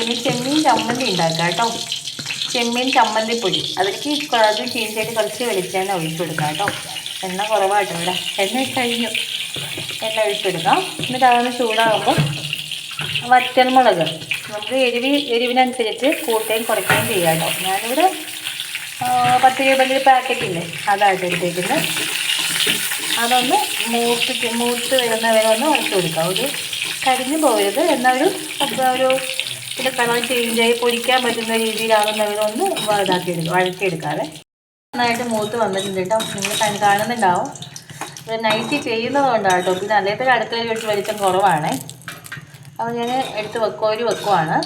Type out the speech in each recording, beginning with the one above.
ഇനി ചെമ്മീൻ ചമ്മന്തി ഉണ്ടാക്കാം കേട്ടോ. ചെമ്മീൻ ചമ്മന്തി പൊടി. അതിലേക്ക് അത് ചീഞ്ചായിട്ട് കുറച്ച് വെളിച്ചെണ്ണ ഒഴിച്ചെടുക്കാം കേട്ടോ. എണ്ണ കുറവായിട്ടോ ഇവിടെ. എണ്ണ കഴിഞ്ഞു. എണ്ണ ഒഴിച്ചെടുക്കാം. എന്നിട്ട് അതൊന്ന് ചൂടാകുമ്പോൾ വറ്റൽമുളക്. നമുക്ക് എരിവ് എരിവിനനുസരിച്ച് കൂട്ടുകയും കുറയ്ക്കുകയും ചെയ്യാം കേട്ടോ. ഞാനിവിടെ പത്ത് രൂപയുടെ പാക്കറ്റ് ഇല്ലേ? അതായിട്ട് എടുത്തേക്കുന്നത്. അതൊന്ന് മൂത്ത് മൂത്ത് വരുന്നവരെ ഒന്ന് ഉറച്ചു കൊടുക്കാം. ഒരു കരിഞ്ഞു പോകരുത്. എന്നാൽ ഒരു അപ്പൊ ഒരു ചേഞ്ച് കളർ ചേഞ്ചായി പൊരിക്കാൻ പറ്റുന്ന രീതിയിലാകുന്ന വരെ ഒന്ന് ഇതാക്കി എടുക്കുക വഴക്കിയെടുക്കാതെ നന്നായിട്ട് മൂത്ത് വന്നിട്ടുണ്ട് കേട്ടോ. നിങ്ങൾ കണ് കാണുന്നുണ്ടാവും. ഇത് നൈറ്റ് ചെയ്യുന്നത് കൊണ്ടാണ് കേട്ടോ. പിന്നെ അല്ലാത്ത അടുക്കളയിൽ വെച്ച് വെളിച്ചം കുറവാണേ. അപ്പോൾ ഞാൻ എടുത്ത് വെക്കോരി വെക്കുവാണ്.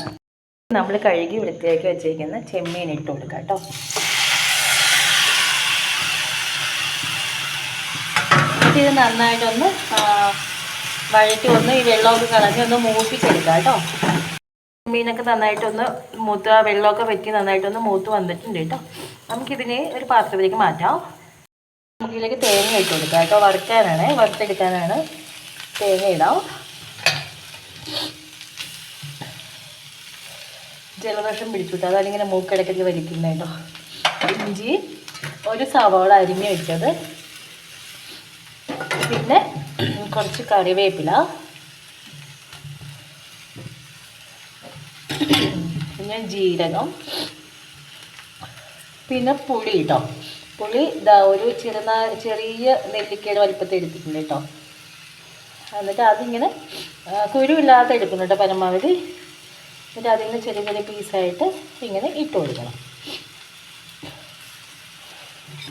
നമ്മൾ കഴുകി വൃത്തിയാക്കി വെച്ചിരിക്കുന്ന ചെമ്മീൻ ഇട്ട് കൊടുക്കാം കേട്ടോ. ഇത് നന്നായിട്ടൊന്ന് വഴറ്റി ഒന്ന് ഈ വെള്ളമൊക്കെ കളഞ്ഞ് ഒന്ന് മൂപ്പിച്ചെടുക്കാം കേട്ടോ. മീനൊക്കെ നന്നായിട്ടൊന്ന് മൂത്ത് ആ വെള്ളമൊക്കെ വെക്കി നന്നായിട്ടൊന്ന് മൂത്ത് വന്നിട്ടുണ്ട് കേട്ടോ. നമുക്കിതിനെ ഒരു പാത്രത്തിലേക്ക് മാറ്റാം. നമുക്കിതിലേക്ക് തേങ്ങ ഇട്ട് കൊടുക്കാം കേട്ടോ. വറുക്കാനാണ് വറുത്തെടുക്കാനാണ് തേങ്ങ ഇടാം. ജലദോഷം പിടിച്ചുവിട്ടു അതാണിങ്ങനെ മൂക്കിടയ്ക്കൊക്കെ വലിക്കുന്നത് കേട്ടോ. ഇഞ്ചി ഒരു സവാള അരിഞ്ഞ് വെച്ചത്. പിന്നെ കുറച്ച് കറിവേപ്പില. പിന്നെ ജീരകം. പിന്നെ പുളി കേട്ടോ പുളി ഇതാ ഒരു ചെറുനാ ചെറിയ നെല്ലിക്കയുടെ വലിപ്പത്തിൽ എടുത്തിട്ടുണ്ട് കേട്ടോ എന്നിട്ട് അതിങ്ങനെ കുരുവില്ലാത്ത കേട്ടോ പരമാവധി. എന്നിട്ട് അതിങ്ങനെ ചെറിയ ചെറിയ പീസായിട്ട് ഇങ്ങനെ ഇട്ട് കൊടുക്കണം.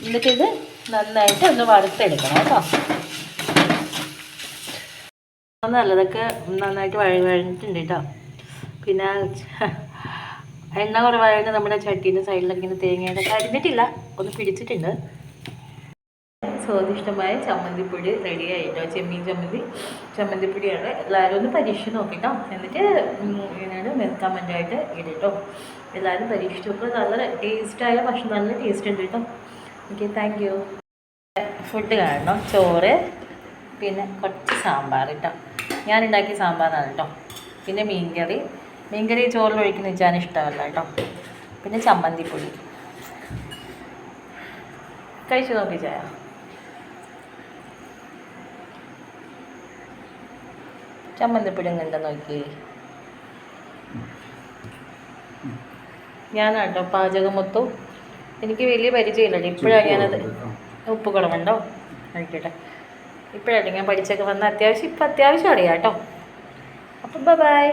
എന്നിട്ടിത് നന്നായിട്ട് ഒന്ന് വറുത്തെടുക്കണം കേട്ടോ നല്ലതൊക്കെ നന്നായിട്ട് വഴി വഴഞ്ഞിട്ടുണ്ട് കേട്ടോ പിന്നെ എണ്ണ കുറവായത് നമ്മുടെ ചട്ടീന്റെ സൈഡിൽ ഇങ്ങനെ തേങ്ങയുടെ കരിഞ്ഞിട്ടില്ല ഒന്ന് പിടിച്ചിട്ടുണ്ട്. സ്വാദിഷ്ടമായ ചമ്മന്തിപ്പൊടി റെഡി ആയിട്ടോ? ചെമ്മീൻ ചമ്മന്തി. ചമ്മന്തിപ്പൊടിയാണ്. എല്ലാവരും ഒന്ന് പരീക്ഷിച്ച് നോക്കിട്ടോ. എന്നിട്ട് ഇങ്ങനെയാണ് കമന്റായിട്ട് ഇടട്ടോ. എല്ലാവരും പരീക്ഷിച്ച് നോക്കുക നല്ല ടേസ്റ്റായ ഭക്ഷണം നല്ല ടേസ്റ്റ് ഉണ്ട് കേട്ടോ. ഓക്കെ താങ്ക് യു ഫുഡ് കാണണം. ചോറ് പിന്നെ കുറച്ച് സാമ്പാർ കേട്ടോ ഞാൻ ഉണ്ടാക്കിയ സാമ്പാറാണ് കേട്ടോ. പിന്നെ മീൻകറി. മീൻകറി ചോറിൽ ഒഴിക്കുന്ന വെച്ചാൽ ഇഷ്ടമല്ല കേട്ടോ. പിന്നെ ചമ്മന്തിപ്പൊടി. കഴിച്ചു നോക്കി ചായ. ചമ്മന്തിപ്പൊടി എങ്ങനെ നോക്കി ഞാനാട്ടോ പാചകം മൊത്തം എനിക്ക് വലിയ പരിചയമില്ല ഇപ്പോഴാണ് ഞാനത് ഉപ്പ് കുറവുണ്ടോ കഴിക്കട്ടെ ഇപ്പോഴാണ് ഞാൻ പഠിച്ചൊക്കെ വന്ന അത്യാവശ്യം ഇപ്പം അത്യാവശ്യം അറിയാം കേട്ടോ. അപ്പം ബൈ.